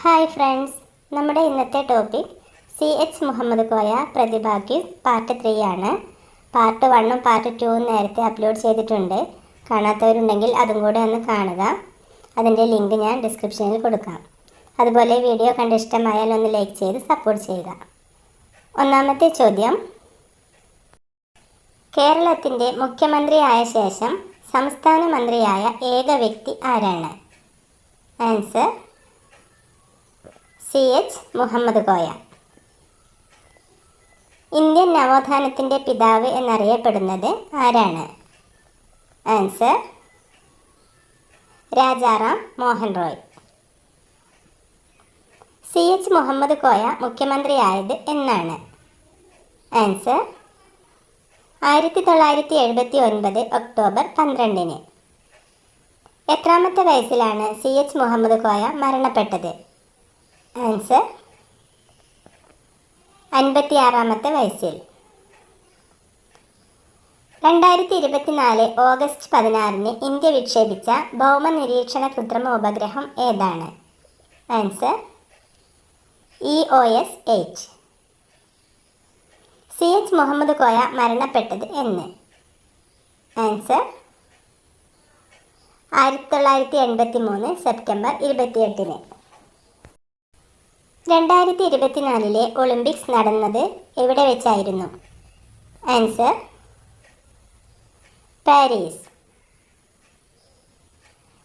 Hi friends നമ്മുടെ ഇന്നത്തെ topic C H Muhammad Koya പ്രതിഭാഗ്യ part three ആണ്. പാർട്ട് വണ്ണും പാർട്ട് ടൂവും നേരത്തെ അപ്ലോഡ് ചെയ്തിട്ടുണ്ട്. കാണാത്തവരുണ്ടെങ്കിൽ അതും കൂടെ ഒന്ന് കാണുക. അതിന്റെ ലിങ്ക് ഞാൻ ഡിസ്ക്രിപ്ഷനിൽ കൊടുക്കാം. അതുപോലെ വീഡിയോ കണ്ട് ഇഷ്ടമായാൽ ഒന്ന് ലൈക്ക് ചെയ്ത് സപ്പോർട്ട് ചെയ്യുക. ഒന്നാമത്തെ ചോദ്യം. കേരളത്തിന്റെ മുഖ്യമന്ത്രിയായ ശേഷം സംസ്ഥാന മന്ത്രിയായ ഏക വ്യക്തി ആരാണ്? Answer C H Muhammad Koya. Indian നവോത്ഥാനത്തിന്റെ പിതാവ് എന്നറിയപ്പെടുന്നത് ആരാണ്? Answer Rajaram Mohan Roy. C H Muhammad Koya മുഖ്യമന്ത്രിയായത് എന്നാണ്. ആൻസർ ആയിരത്തി തൊള്ളായിരത്തി എഴുപത്തി ഒൻപത് ഒക്ടോബർ പന്ത്രണ്ടിന്. എത്രാമത്തെ വയസ്സിലാണ് സി എച്ച് മുഹമ്മദ് കോയ മരണപ്പെട്ടത്? ആൻസർ അൻപത്തിയാറാമത്തെ വയസ്സിൽ. രണ്ടായിരത്തി ഇരുപത്തിനാല് ഓഗസ്റ്റ് പതിനാറിന് ഇന്ത്യ വിക്ഷേപിച്ച ഭൗമ നിരീക്ഷണ കൃത്രിമ ഉപഗ്രഹം ഏതാണ്? Answer E O S H C H Muhammad Koya മരണപ്പെട്ടത് എന്ന്. ആൻസർ ആയിരത്തി തൊള്ളായിരത്തി എൺപത്തി മൂന്ന് സെപ്റ്റംബർ ഇരുപത്തിയെട്ടിന്. രണ്ടായിരത്തി ഇരുപത്തിനാലിലെ ഒളിമ്പിക്സ് നടന്നത് എവിടെ വെച്ചായിരുന്നു? Answer Paris.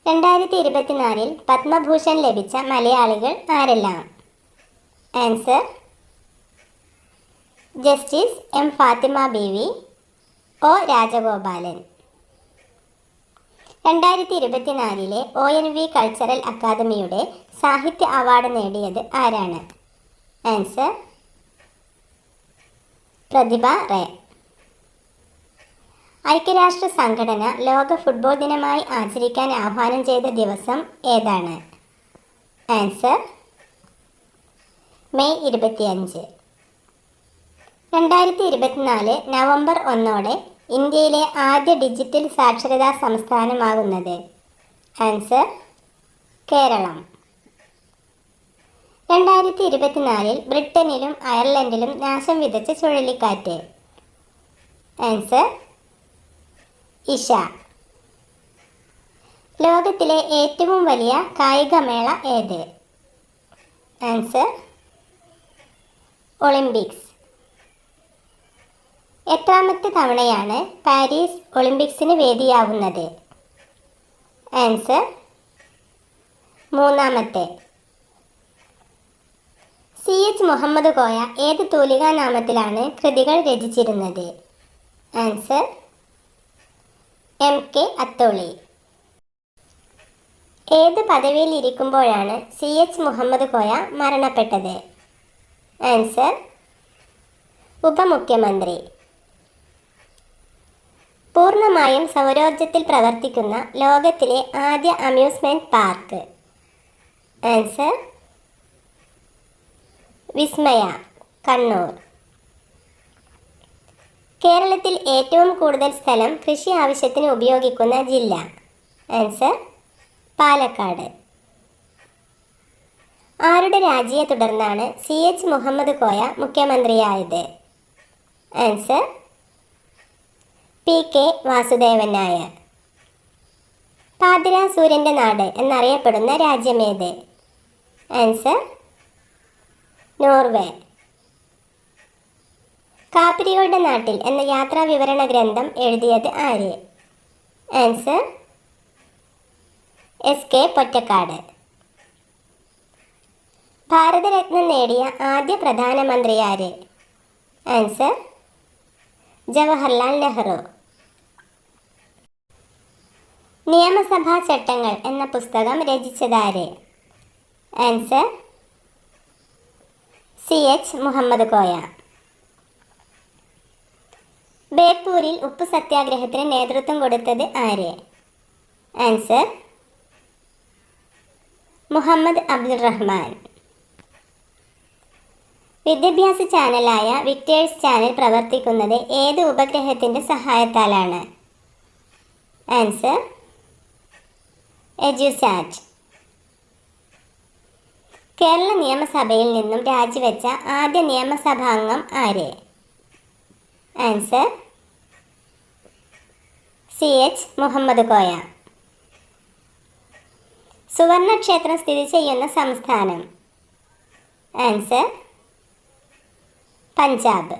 രണ്ടായിരത്തി ഇരുപത്തിനാലിൽ പത്മഭൂഷൺ ലഭിച്ച മലയാളികൾ ആരെല്ലാം? Answer justice M Fathima Beevi O Rajagopalan. രണ്ടായിരത്തി ഇരുപത്തിനാലിലെ ഒ എൻ വി കൾച്ചറൽ അക്കാദമിയുടെ സാഹിത്യ അവാർഡ് നേടിയത് ആരാണ്? ആൻസർ പ്രതിഭ റേ. ഐക്യരാഷ്ട്ര സംഘടന ലോക ഫുട്ബോൾ ദിനമായി ആചരിക്കാൻ ആഹ്വാനം ചെയ്ത ദിവസം ഏതാണ്? ആൻസർ മെയ് ഇരുപത്തിയഞ്ച്. രണ്ടായിരത്തി ഇരുപത്തിനാല് നവംബർ ഒന്നോടെ ഇന്ത്യയിലെ ആദ്യ ഡിജിറ്റൽ സാക്ഷരതാ സംസ്ഥാനമാകുന്നത്? ആൻസർ കേരളം. രണ്ടായിരത്തി ഇരുപത്തിനാലിൽ ബ്രിട്ടനിലും അയർലൻഡിലും നാശം വിതച്ച ചുഴലിക്കാറ്റ്. Answer Isha. ലോകത്തിലെ ഏറ്റവും വലിയ കായികമേള ഏത്? Answer Olympics. എത്രാമത്തെ തവണയാണ് പാരീസ് ഒളിമ്പിക്സിന് വേദിയാവുന്നത്. ആൻസർ മൂന്നാമത്തെ. സി എച്ച് മുഹമ്മദ് കോയ ഏത് തൂലികാനാമത്തിലാണ് കൃതികൾ രചിച്ചിരുന്നത്? Answer M K Atholi. ഏത് പദവിയിൽ ഇരിക്കുമ്പോഴാണ് സി എച്ച് മുഹമ്മദ് കോയ മരണപ്പെട്ടത്? ആൻസർ ഉപമുഖ്യമന്ത്രി. പൂർണമായും സൗരോർജത്തിൽ പ്രവർത്തിക്കുന്ന ലോകത്തിലെ ആദ്യ amusement park. Answer Vismaya Kannur. കേരളത്തിൽ ഏറ്റവും കൂടുതൽ സ്ഥലം കൃഷി ആവശ്യത്തിന് ഉപയോഗിക്കുന്ന ജില്ല. ആൻസർ പാലക്കാട്. ആരുടെ രാജിയെ തുടർന്നാണ് C H Muhammad Koya മുഖ്യമന്ത്രിയായത്? Answer P K Vasudevan Nair പാതിര സൂര്യന്റെ നാട് എന്നറിയപ്പെടുന്ന രാജ്യമേത്? Answer Norway. കാപ്പിരികളുടെ നാട്ടിൽ എന്ന യാത്രാ വിവരണ ഗ്രന്ഥം എഴുതിയത് ആര്? Answer S K Pottekkatt. ഭാരതരത്നം നേടിയ ആദ്യ പ്രധാനമന്ത്രി ആര് ആൻസർ ജവഹർലാൽ നെഹ്റു. നിയമസഭാ ചട്ടങ്ങൾ എന്ന പുസ്തകം രചിച്ചതാര്? Answer C H Muhammad Koya. ബേപ്പൂരിൽ ഉപ്പു സത്യാഗ്രഹത്തിന് നേതൃത്വം കൊടുത്തത് ആര്? ആൻസർ മുഹമ്മദ് അബ്ദുൾ റഹ്മാൻ വിദ്യാഭ്യാസ ചാനലായ വിക്ടേഴ്സ് ചാനൽ പ്രവർത്തിക്കുന്നത് ഏത് ഉപഗ്രഹത്തിന്റെ സഹായത്താലാണ്? ആൻസർ എജ്യുസാറ്റ് കേരള നിയമസഭയിൽ നിന്നും രാജിവെച്ച ആദ്യ നിയമസഭാംഗം ആര്? Answer C H Muhammad Koya. സുവർണക്ഷേത്രം സ്ഥിതി ചെയ്യുന്ന സംസ്ഥാനം? ആൻസർ പഞ്ചാബ്.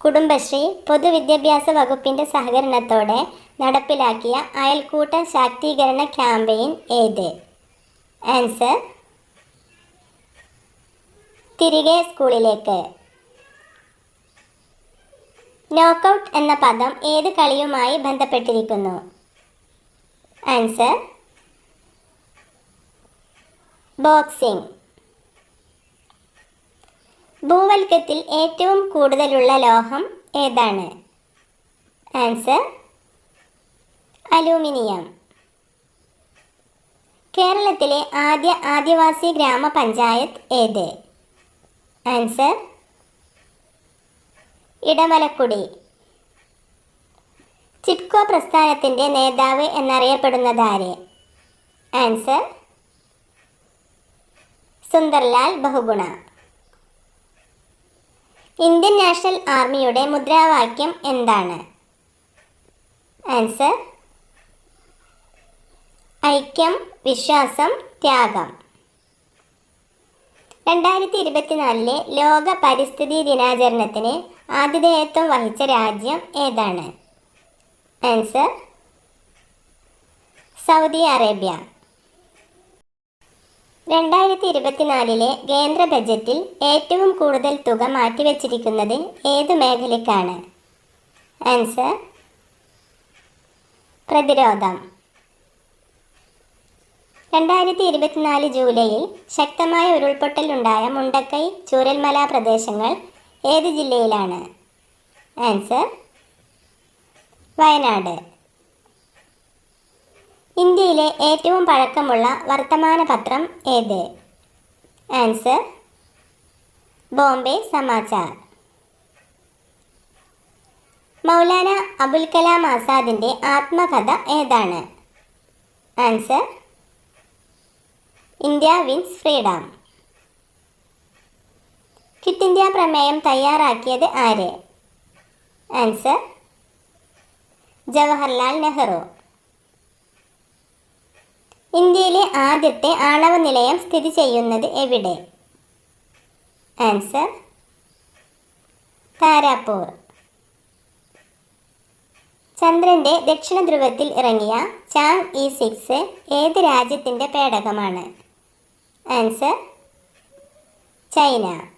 കുടുംബശ്രീ പൊതുവിദ്യാഭ്യാസ വകുപ്പിന്റെ സഹകരണത്തോടെ നടപ്പിലാക്കിയ അയൽക്കൂട്ട ശാക്തീകരണ ക്യാമ്പയിൻ ഏത്? ആൻസർ തിരികെ സ്കൂളിലേക്ക്. നോക്കൗട്ട് എന്ന പദം ഏത് കളിയുമായി ബന്ധപ്പെട്ടിരിക്കുന്നു? Answer boxing. ഭൂവൽക്കത്തിൽ ഏറ്റവും കൂടുതലുള്ള ലോഹം ഏതാണ്? Answer aluminium. കേരളത്തിലെ ആദ്യ ആദിവാസി ഗ്രാമപഞ്ചായത്ത് ഏത്? ആൻസർ ഇടമലക്കുടി ചിപ്കോ പ്രസ്ഥാനത്തിന്റെ നേതാവ് എന്നറിയപ്പെടുന്നതാര് answer Sunderlal Bahuguna. Indian national ആർമിയുടെ മുദ്രാവാക്യം എന്താണ്? ആൻസർ ഐക്യം വിശ്വാസം ത്യാഗം. രണ്ടായിരത്തി ഇരുപത്തിനാലിലെ ലോക പരിസ്ഥിതി ദിനാചരണത്തിന് ആതിഥേയത്വം വഹിച്ച രാജ്യം ഏതാണ്? Answer Saudi Arabia. രണ്ടായിരത്തി ഇരുപത്തിനാലിലെ കേന്ദ്ര ബജറ്റിൽ ഏറ്റവും കൂടുതൽ തുക മാറ്റിവെച്ചിരിക്കുന്നത് ഏത് മേഖലയ്ക്കാണ്? ആൻസർ പ്രതിരോധം. രണ്ടായിരത്തി ഇരുപത്തിനാല് ജൂലൈയിൽ ശക്തമായ ഉരുൾപൊട്ടലുണ്ടായ മുണ്ടക്കൈ ചൂരൽമല പ്രദേശങ്ങൾ ഏത് ജില്ലയിലാണ്? ആൻസർ വയനാട്. ഇന്ത്യയിലെ ഏറ്റവും പഴക്കമുള്ള വർത്തമാന പത്രം ഏത്? ആൻസർ ബോംബെ സമാചാർ. മൗലാന അബുൽ കലാം ആസാദിന്റെ ആത്മകഥ ഏതാണ്? Answer India wins freedom. Quit India പ്രമേയം തയ്യാറാക്കിയത് ആര്? ആൻസർ ജവഹർലാൽ നെഹ്റു. ഇന്ത്യയിലെ ആദ്യത്തെ ആണവ നിലയം സ്ഥിതി ചെയ്യുന്നത് എവിടെ? ആൻസർ താരാപൂർ. ചന്ദ്രന്റെ ദക്ഷിണ ധ്രുവത്തിൽ ഇറങ്ങിയ ചാങ് ഇ സിക്സ് ഏത് രാജ്യത്തിന്റെ പേടകമാണ്? Answer China.